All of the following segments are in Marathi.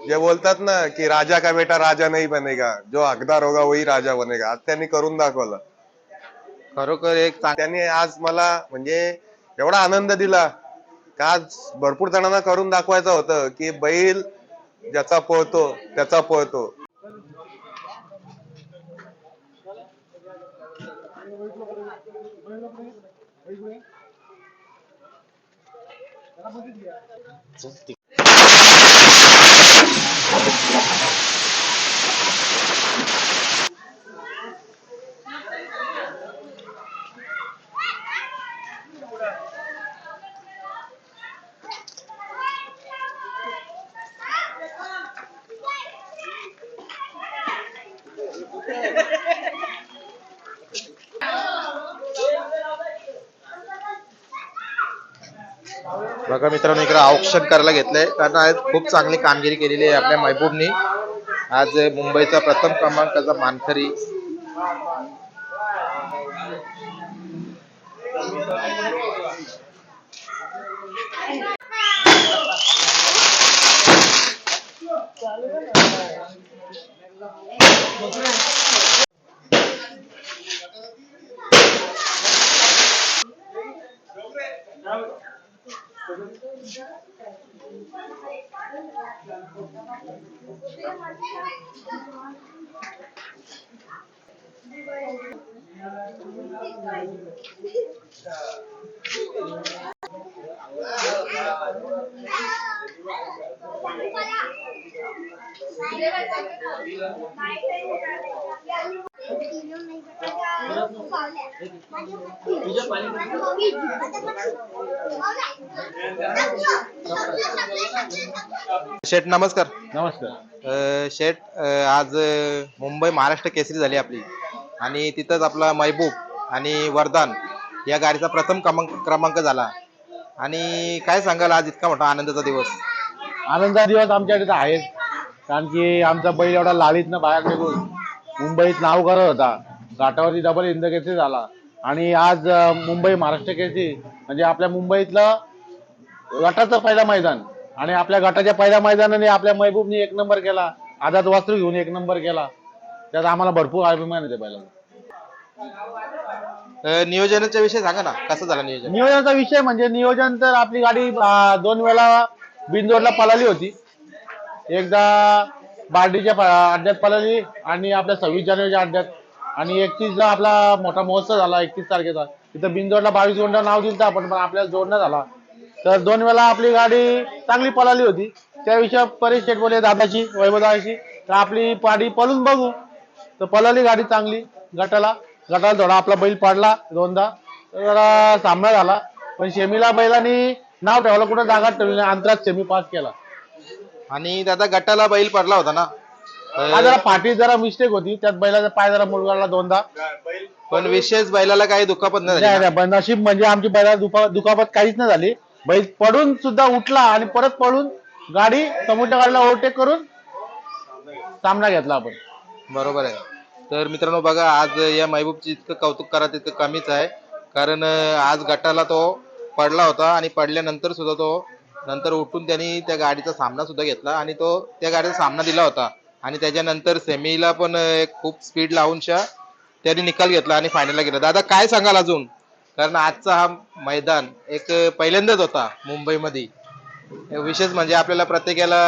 जे बोलतात ना की राजा का बेटा राजा नाही बनेगा। जो हकदार होगा वही राजा बनेगा। आज त्यांनी करून दाखवलं। खरोखर एक त्यांनी आज मला म्हणजे एवढा आनंद दिला का आज भरपूर जणांना करून दाखवायचं होतं की बैल ज्याचा पळतो त्याचा पळतो. やったね。बघा मित्रांनो इकडे औक्षण करायला घेतलंय. कारण आज खूप चांगली कामगिरी केलेली आहे आपल्या महबूबनी. आज मुंबईचा प्रथम क्रमांकाचा मानकरी. शेठ नमस्कार. नमस्कार. शेठ आज मुंबई महाराष्ट्र केसरी झाली आपली. आणि तिथंच आपला महबूब आणि वरदान या गाडीचा प्रथम क्रमांक क्रमांक झाला. आणि काय सांगाल आज इतका मोठा आनंदाचा दिवस? आनंदा दिवस आमच्याकडे तर आहेच. कारण की आमचा बैल एवढा लालीतनं बाहेर निघून मुंबईत नाव करत होता. घाटावरती डबल इंद केसरी झाला. आणि आज मुंबई महाराष्ट्र केसरी म्हणजे आपल्या मुंबईतलं गटाचं पहिला मैदान. आणि आपल्या गटाच्या पहिल्या मैदानाने आपल्या महबूबने एक नंबर केला. आझाद वासरू घेऊन एक नंबर केला. त्यात आम्हाला भरपूर अभिमान येते पहिला अं, नियोजनाच्या विषयी सांगा ना कसं झालं नियोजन? नियोजनाचा विषय म्हणजे नियोजन तर आपली गाडी अं, दोन वेळा बिंदोडला पळाली होती. एकदा बार्डीच्या प- अड्ड्यात पळाली आणि आपल्या सव्वीस जानेवारीच्या अड्ड्यात. आणि एकतीस ला आपला मोठा महोत्सव झाला एकतीस तारखेचा. तिथं बिंदोडला बावीस गोंडा नाव दिलं आपण पण आपल्याला जोडणं झाला. तर दोन वेळा आपली गाडी चांगली पळाली होती. त्याविषयी परेश शेठ बोले दादाची वैभवदाची तर आपली पाडी पळून बघू. तर पळाली गाडी चांगली गटाला. गटाला थोडा आपला बैल पडला दोनदा. जरा सामना झाला. पण शेमीला बैलांनी नाव ठेवलं कुठं जागा ठेवली अंतरात सेमी पास केला. आणि दादा गटाला बैल पडला होता ना? हा जरा पाठी जरा मिस्टेक होती. त्यात बैलाचा पाय जरा मुलगाला दोनदा. पण विशेष बैलाला काही दुखापत नाही झाली पण नशीब म्हणजे आमची बैला दुखापत काहीच नाही झाली. बैल पडून सुद्धा उठला आणि परत पडून गाडी समुद्र गाडीला ओव्हरटेक करून सामना घेतला आपण. बरोबर आहे. तर मित्रांनो बघा आज या महबूबची इतकं कौतुक करा तितकं कमीच आहे. कारण अं, आज गटाला तो पडला होता आणि पडल्यानंतर सुद्धा तो नंतर उठून त्यांनी त्या गाडीचा सामना सुद्धा घेतला आणि तो त्या गाडीचा सामना दिला होता. आणि त्याच्यानंतर सेमीला पण अं, एक खूप स्पीड लावून शा त्यांनी निकाल घेतला आणि फायनलला गेला. दादा काय सांगाल अजून? कारण आजचा हा मैदान एक पहिल्यांदाच होता मुंबईमध्ये. विशेष म्हणजे आपल्याला प्रत्येकाला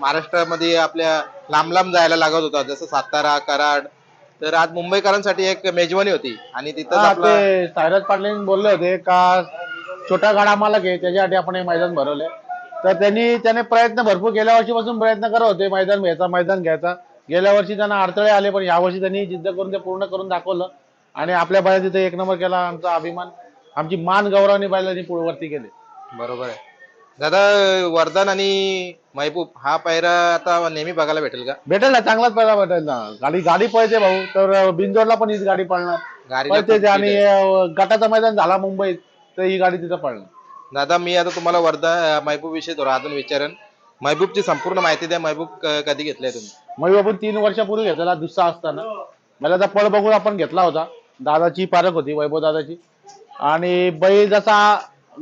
महाराष्ट्रामध्ये आपल्या लांब लांब जायला लागत होता. जसं सातारा कराड. तर आज मुंबईकरांसाठी एक मेजवानी होती. आणि तिथं आपला ते सायरज पाटील बोलले होते का छोटा गाडा आम्हाला घे त्याच्यासाठी आपण हे मैदान भरवले तर त्यांनी त्याने प्रयत्न भरपूर गेल्या वर्षीपासून प्रयत्न करत होते मैदान घ्यायचा मैदान घ्यायचा. गेल्या वर्षी त्यांना अडथळे आले पण यावर्षी त्यांनी जिद्द करून ते पूर्ण करून दाखवलं. आणि आपल्या बैला तिथे एक नंबर केला आमचा अभिमान. आमची मान गौरवानी बैलांनी पुढवरती केले. बरोबर आहे. दादा वरदान आणि महबूब हा पायरा आता नेहमी बघायला भेटेल का? भेटेल ना चांगलाच पहिला भेटेल ना. गाडी गाडी पळते भाऊ. तर बिंजोडला पण हीच गाडी पळणार. गाडीला पळते खूप ते आणि. अं, गटाचा मैदान झाला मुंबईत तर ही गाडी तिथं पळणार. दादा मी आता तुम्हाला वर्धा महबूब विषयी थोडं अजून विचारेन. महबूबची संपूर्ण माहिती द्या. महबूब क- कधी घेतलाय तुम्ही? मग आपण तीन वर्षापूर्वी घेतलेला दुसरा असताना. मला त्या पळ बघून आपण घेतला होता. दादाची पारख होती वैभव दादाची. आणि बैल जसा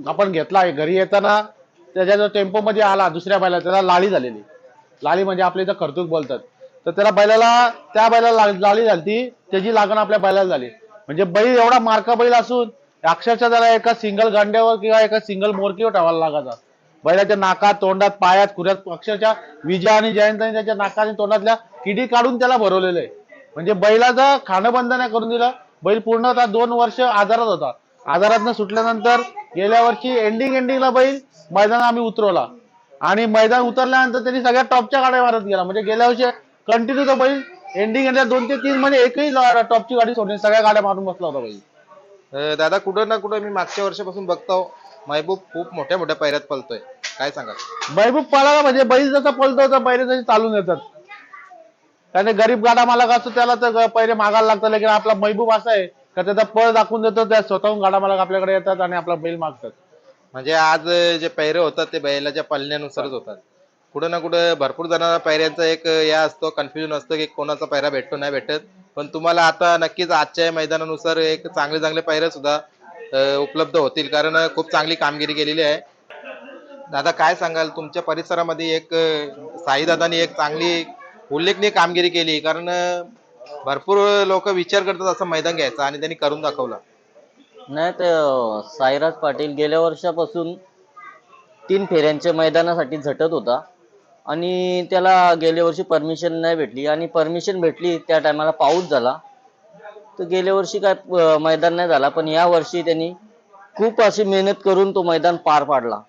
आपण घेतला घरी येताना त्याच्या जो टेम्पो मध्ये आला दुसऱ्या बैला त्याला लाळी झालेली. लाळी म्हणजे आपल्या इथं खर्तूक बोलतात. तर त्याला बैलाला त्या बैलाला लाळी झाली झाली त्याची लागण आपल्या बैलाला झाली. म्हणजे बैल एवढा मार्का बैल असून अक्षरशः त्याला एका सिंगल गांड्यावर किंवा एका सिंगल मोरकीवर ठेवायला लागायचा. बैलाच्या नाकात तोंडात पायात खुऱ्यात अक्षरशः विजय आणि जयंतने त्याच्या नाकात आणि तोंडातल्या किडी काढून त्याला भरवलेलं आहे. म्हणजे बैलाचं खाणं बंद नाही करून दिलं बैल पूर्णतः दोन वर्ष आजारात होता. आजारातनं सुटल्यानंतर गेल्या वर्षी एंडिंग एंडिंगला बैल मैदान आम्ही उतरवला. आणि मैदान उतरल्यानंतर त्यांनी सगळ्या टॉपच्या गाड्या मारत गेला. म्हणजे गेल्या वर्षी कंटिन्यू तो बैल एंडिंग एंडिंग दोन ते तीन म्हणजे एकही टॉपची गाडी सोडली. सगळ्या गाड्या मारून बसला होता बैल. दादा कुठं ना कुठं मी मागच्या वर्षापासून बघतो महबूब खूप मोठ्या मोठ्या पैऱ्यात पळतोय. काय सांगाल? महबूब पळाला म्हणजे बैल जसा पळतो तर पहिले तसे चालून येतात. त्याने गरीब गाडा मालक असतो त्याला तर पहिले मागायला लागतं लेकिन आपला महबूब असा आहे का त्याचा पळ दाखवून देतो त्या स्वतःहून गाडा मालक आपल्याकडे येतात आणि आपला बैल मागतात. म्हणजे आज जे पैरे होतात ते बैलाच्या पळण्यानुसारच होतात. कुठं ना कुठं भरपूर जणांना पैऱ्यांचा एक या असतो कन्फ्युजन असतं की कोणाचा पैरा भेटतो नाही भेटत. पण तुम्हाला आता नक्कीच आजच्या मैदानानुसार एक चांगले चांगले पैरे सुद्धा उपलब्ध होतील कारण खूप चांगली कामगिरी केलेली आहे. दादा काय सांगाल? तुमच्या परिसरामध्ये एक साईदादानी एक चांगली उल्लेखनीय कामगिरी केली कारण भरपूर लोक विचार करतात असं मैदान घ्यायचं आणि त्यांनी करून दाखवलं. नाही ते साईराज पाटील गेल्या वर्षापासून तीन फेऱ्यांच्या मैदानासाठी झटत होता. आणि त्याला गेल्या वर्षी परमिशन नाही भेटली. आणि परमिशन भेटली त्या टायमाला पाऊस झाला. तर गेल्या वर्षी काय मैदान नाही झाला. पण या वर्षी त्यांनी खूप अशी मेहनत करून तो मैदान पार पाडला.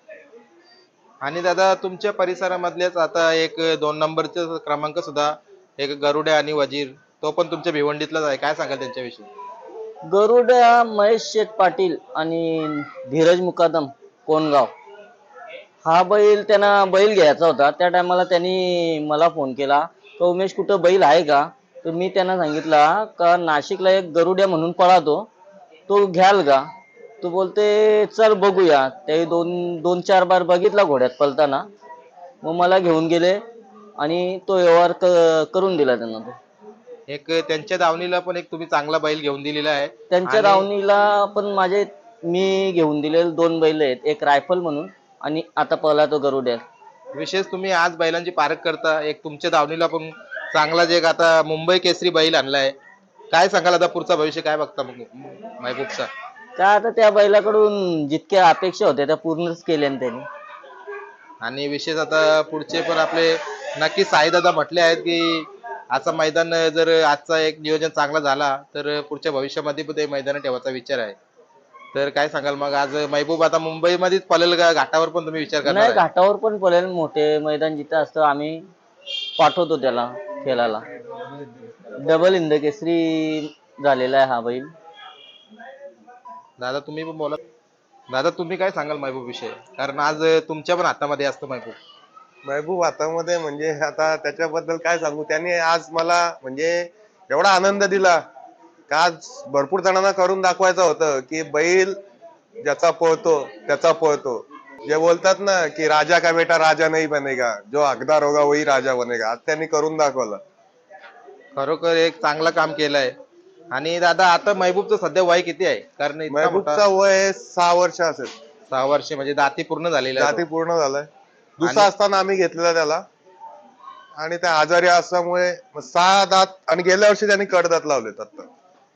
आणि दादा तुमच्या परिसरामधलेच आता एक दोन नंबरचा क्रमांक सुद्धा एक गरुड्या आणि वजीर तो पण तुमच्या भिवंडीतलाच आहे. काय सांगाल त्यांच्याविषयी? गरुड महेश शेठ पाटील आणि धीरज मुकादम कोणगाव. हा बैल त्यांना बैल घ्यायचा होता. त्या टायमाला त्यांनी मला फोन केला का उमेश कुठं बैल आहे का? तर मी त्यांना सांगितला का नाशिकला एक गरुड्या म्हणून पळातो. तो घ्याल का? तो बोलते चल बघूया. ते दोन दोन चार बार बघितला घोड्यात पळताना मग मला घेऊन गेले आणि तो व्यवहार क- करून दिला त्यांना तो. एक त्यांच्या दावणीला पण एक तुम्ही चांगला बैल घेऊन दिलेला आहे. त्यांच्या आणि- दावणीला पण माझे मी घेऊन दिलेले दोन बैल आहेत. एक रायफल म्हणून आणि आता पहिला तो गरुड्या विशेष तुम्ही आज बैलांची पारख करता. एक तुमच्या दावणीला पण चांगला जे एक आता मुंबई केसरी बैल आणलाय. काय सांगाल आता पुढचा भविष्य? काय बघता मग महबूबचा? काय आता त्या बैलाकडून जितक्या अपेक्षा होत्या त्या पूर्णच केल्या ना त्यांनी. आणि विशेष आता पुढचे पण आपले नक्की साईदादा म्हटले आहेत की आजचा मैदान जर आजचा एक नियोजन चांगला झाला तर पुढच्या भविष्यामध्ये पण ते मैदान ठेवायचा विचार आहे. तर काय सांगाल मग? आज महबूब आता मुंबईमध्येच पळेल का? घाटावर पण तुम्ही विचार करणार नाही आहे? घाटावर पण पळेल. मोठे मैदान जिथं असतं आम्ही पाठवतो त्याला खेळायला. डबल इंद केसरी झालेला आहे हा बैल. दादा तुम्ही पण बोला. दादा तुम्ही काय सांगाल महबूब विषय? कारण आज तुमच्या पण हातामध्ये असतं महबूब. महबूब हातामध्ये म्हणजे आता त्याच्याबद्दल काय सांगू? त्याने आज मला म्हणजे एवढा आनंद दिला का आज भरपूर जणांना करून दाखवायचं होतं की बैल ज्याचा पळतो त्याचा पळतो. जे बोलतात ना की राजा का बेटा राजा नाही बनेगा जो हकदार होगा वही राजा बनेगा. आज त्यांनी करून दाखवलं. खरोखर एक चांगलं काम केलंय. आणि दादा आता महबूबचं सध्या वय किती आहे? कारण इतका मोठा महबूबचा वय सहा वर्ष असेल. सहा वर्ष म्हणजे दाती पूर्ण झालेली आहे जाती तो. पूर्ण झालाय. दुसरा असताना आम्ही घेतलेला त्याला. आणि त्या आजारी असल्यामुळे मग सहा दात आणि गेल्या वर्षी त्यांनी कडदात लावलेत आता.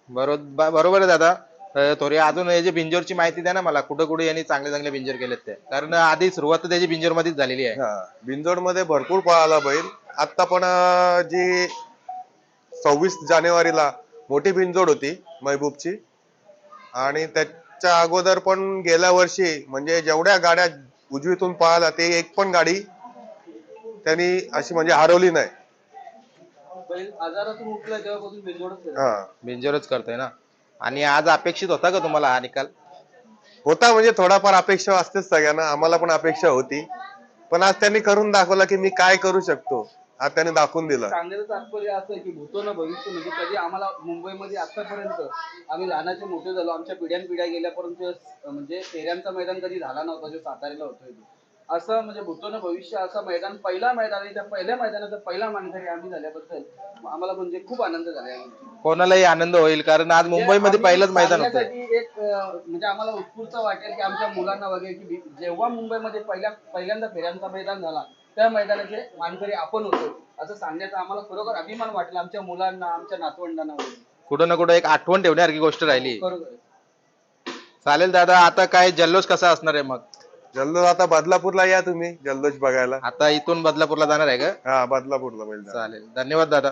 बरोबर बरोबर आहे दादा. अं, थोडी अजून हे जे बिंजोरची माहिती द्या ना मला कुठं कुठे यांनी चांगले चांगले बिंजोर केलेत ते. कारण आधी सुरुवात तर त्याची बिंजोर मध्येच झालेली आहे. बिंजोडमध्ये भरपूर पळाला बैल. आता पण अं, जी सव्वीस जानेवारीला मोठी बिंजोड होती महबूबची. आणि त्याच्या अगोदर पण गेल्या वर्षी म्हणजे जेवढ्या गाड्या उजवीतून पळाल्या ते एक पण गाडी त्यांनी अशी म्हणजे हरवली नाही. हा. बिंजोरच करतोय ना. आणि आज अपेक्षित होता का तुम्हाला हा निकाल होता म्हणजे थोडाफार अपेक्षा असतेच सगळ्यांना आम्हाला पण अपेक्षा होती. पण आज त्यांनी करून दाखवलं की मी काय करू शकतो. आज त्यांनी दाखवून दिलं सांगण्याचं तात्पर्य असं आहे की भूतोनं भविष्य म्हणजे कधी आम्हाला मुंबईमध्ये आतापर्यंत आम्ही लहानाचे मोठे झालो आमच्या पिढ्यान पिढ्या गेल्यापर्यंत म्हणजे फेऱ्यांचा मैदान कधी झाला नव्हता जो साताऱ्याला होतोय तो. असं म्हणजे भूतोनं भविष्य असं मैदान पहिला मैदान आहे त्या पहिल्या मैदानाचा पहिला मानकरी आम्ही झाल्याबद्दल आम्हाला म्हणजे खूप आनंद झाला. कोणालाही आनंद होईल कारण आज मुंबईमध्ये पहिलंच मैदान होतं एक म्हणजे आम्हाला उत्स्फूर्त वाटेल की आमच्या मुलांना वगैरे की जेव्हा मुंबईमध्ये पहिल्या पहिल्यांदा फेऱ्यांचा मैदान झाला त्या मैदानाचे मानकरी आपण होतो. असं सांगण्याचा आम्हाला खरोखर अभिमान वाटला आमच्या मुलांना आमच्या नातवंडांना वगैरे. कुठं ना कुठं एक आठवण ठेवण्यासारखी गोष्ट राहिली. खरोखर चालेल दादा आता काय जल्लोष कसा असणार आहे मग? जल्लोष आता बदलापूरला या तुम्ही जल्लोष बघायला. आता इथून बदलापूरला जाणार आहे का? हा बदलापूरला बैल. चालेल. धन्यवाद दादा.